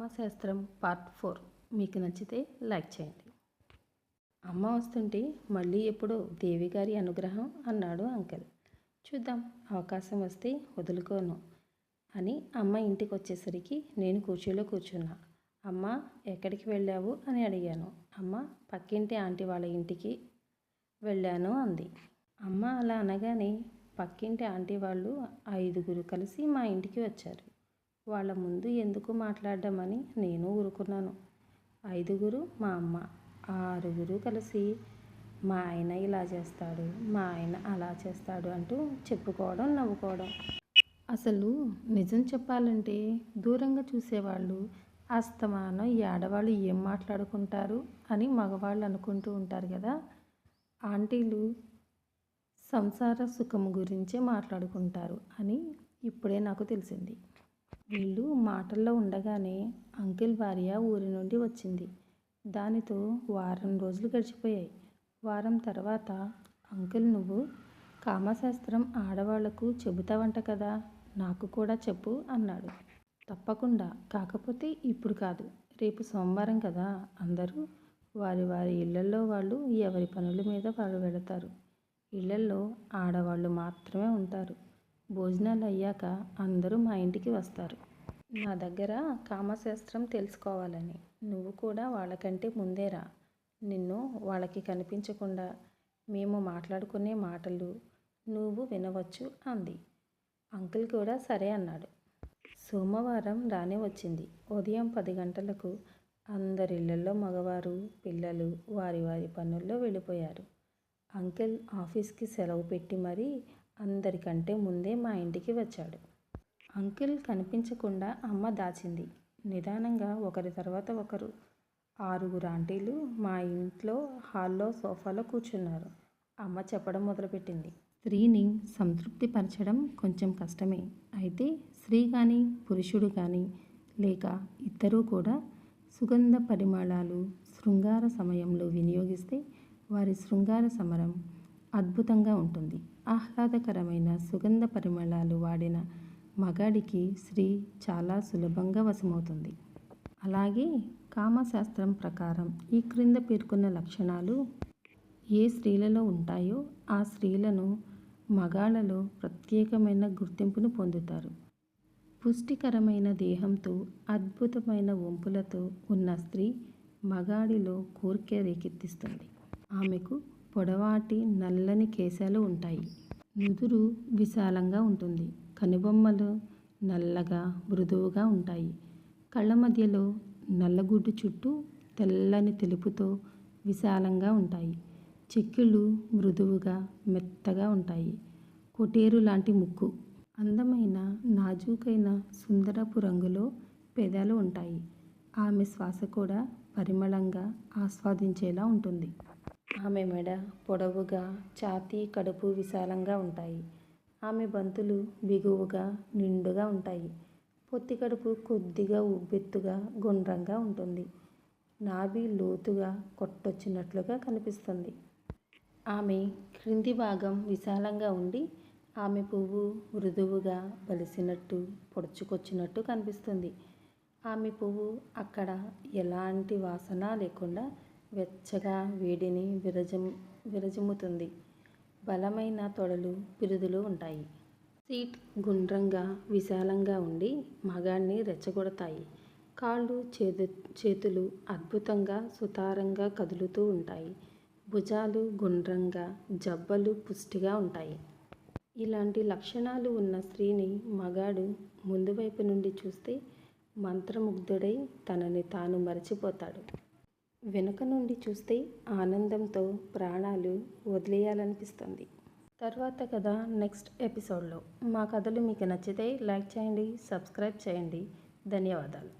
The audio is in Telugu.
కామశాస్త్రం పార్ట్ ఫోర్. మీకు నచ్చితే లైక్ చేయండి. అమ్మ వస్తుంటే మళ్ళీ ఎప్పుడు దేవి గారి అనుగ్రహం అన్నాడు అంకల్. చూద్దాం అవకాశం వస్తే వదులుకోను అని అమ్మ ఇంటికి వచ్చేసరికి నేను కూర్చోలో కూర్చున్నా. అమ్మ ఎక్కడికి వెళ్ళావు అని అడిగాను. అమ్మ పక్కింటి ఆంటీ వాళ్ళ ఇంటికి వెళ్ళాను అంది. అమ్మ అలా అనగానే పక్కింటి ఆంటీ వాళ్ళు ఐదుగురు కలిసి మా ఇంటికి వచ్చారు. వాళ్ళ ముందు ఎందుకు మాట్లాడమని నేను ఊరుకున్నాను. ఐదుగురు మా అమ్మ. ఆరుగురు కలిసి మా ఆయన ఇలా చేస్తాడు మా ఆయన అలా చేస్తాడు అంటూ చెప్పుకోవడం నవ్వుకోవడం. అసలు నిజం చెప్పాలంటే దూరంగా చూసేవాళ్ళు అస్తమానం ఈ ఆడవాళ్ళు ఏం మాట్లాడుకుంటారు అని మగవాళ్ళు అనుకుంటూ ఉంటారు కదా. ఆంటీలు సంసార సుఖం గురించే మాట్లాడుకుంటారు అని ఇప్పుడే నాకు తెలిసింది. వీళ్ళు మాటల్లో ఉండగానే అంకిల్ భార్య ఊరి నుండి వచ్చింది. దానితో వారం రోజులు గడిచిపోయాయి. వారం తర్వాత అంకుల్ నువ్వు కామశాస్త్రం ఆడవాళ్ళకు చెబుతావంట కదా నాకు కూడా చెప్పు అన్నాడు. తప్పకుండా. కాకపోతే ఇప్పుడు కాదు. రేపు సోమవారం కదా అందరూ వారి వారి ఇళ్ళల్లో వాళ్ళు ఎవరి పనుల మీద వారు వెళతారు ఇళ్ళల్లో ఆడవాళ్ళు మాత్రమే ఉంటారు. భోజనాలు అయ్యాక అందరూ మా ఇంటికి వస్తారు. నా దగ్గర కామశాస్త్రం తెలుసుకోవాలని. నువ్వు కూడా వాళ్ళకంటే ముందేరా. నిన్ను వాళ్ళకి కనిపించకుండా మేము మాట్లాడుకునే మాటలు నువ్వు వినవచ్చు అంది. అంకుల్ కూడా సరే అన్నాడు. సోమవారం రానే వచ్చింది. ఉదయం పది గంటలకు అందరిళ్ళలో మగవారు పిల్లలు వారి వారి పనుల్లో వెళ్ళిపోయారు. అంకిల్ ఆఫీస్కి సెలవు పెట్టి మరీ అందరికంటే ముందే మా ఇంటికి వచ్చాడు. అంకిల్ కనిపించకుండా అమ్మ దాచింది. నిదానంగా ఒకరి తర్వాత ఒకరు ఆరుగురు ఆంటీలు మా ఇంట్లో హాల్లో సోఫాలో కూర్చున్నారు. అమ్మ చెప్పడం మొదలుపెట్టింది. స్త్రీని సంతృప్తిపరచడం కొంచెం కష్టమే. అయితే స్త్రీ కానీ పురుషుడు కానీ లేక ఇద్దరూ కూడా సుగంధ పరిమళాలు శృంగార సమయంలో వినియోగిస్తే వారి శృంగార సమరం అద్భుతంగా ఉంటుంది. ఆహ్లాదకరమైన సుగంధ పరిమళాలు వాడిన మగాడికి స్త్రీ చాలా సులభంగా వశమవుతుంది. అలాగే కామశాస్త్రం ప్రకారం ఈ క్రింద పేర్కొన్న లక్షణాలు ఏ స్త్రీలలో ఉంటాయో ఆ స్త్రీలను మగాళ్ళలో ప్రత్యేకమైన గుర్తింపును పొందుతారు. పుష్టికరమైన దేహంతో అద్భుతమైన వంపులతో ఉన్న స్త్రీ మగాడిలో కోరిక రేకెత్తిస్తుంది. ఆమెకు పొడవాటి నల్లని కేశాలు ఉంటాయి. నుదురు విశాలంగా ఉంటుంది. కనుబొమ్మలు నల్లగా మృదువుగా ఉంటాయి. కళ్ళ మధ్యలో నల్లగుడ్డు చుట్టూ తెల్లని తెలుపుతో విశాలంగా ఉంటాయి. చెక్కిళ్ళు మృదువుగా మెత్తగా ఉంటాయి. కొటేరు లాంటి ముక్కు. అందమైన నాజూకైన సుందరపు రంగులో పెదాలు ఉంటాయి. ఆమె శ్వాస కూడా పరిమళంగా ఆస్వాదించేలా ఉంటుంది. ఆమె మెడ పొడవుగా ఛాతీ కడుపు విశాలంగా ఉంటాయి. ఆమె బంతులు బిగువుగా నిండుగా ఉంటాయి. పొత్తి కడుపు కొద్దిగా ఉబ్బెత్తుగా గుండ్రంగా ఉంటుంది. నాభి లోతుగా కొట్టొచ్చినట్లుగా కనిపిస్తుంది. ఆమె క్రింది భాగం విశాలంగా ఉండి ఆమె పువ్వు మృదువుగా బలిసినట్టు పొడుచుకొచ్చినట్టు కనిపిస్తుంది. ఆమె పువ్వు అక్కడ ఎలాంటి వాసన లేకుండా వెచ్చగా వేడిని విరజం విరజిమ్ముతుంది. బలమైన తొడలు పిరుదులు ఉంటాయి. సీట్ గుండ్రంగా విశాలంగా ఉండి మగాన్ని రెచ్చగొడతాయి. కాళ్ళు చేతు చేతులు అద్భుతంగా సుతారంగా కదులుతూ ఉంటాయి. భుజాలు గుండ్రంగా జబ్బలు పుష్టిగా ఉంటాయి. ఇలాంటి లక్షణాలు ఉన్న స్త్రీని మగాడు ముందు వైపు నుండి చూస్తే మంత్రముగ్ధుడై తనని తాను మరచిపోతాడు. వెనుక నుండి చూస్తే ఆనందంతో ప్రాణాలు వదిలేయాలనిపిస్తుంది. తర్వాత కథ నెక్స్ట్ ఎపిసోడ్లో. మా కథలు మీకు నచ్చితే లైక్ చేయండి సబ్స్క్రైబ్ చేయండి. ధన్యవాదాలు.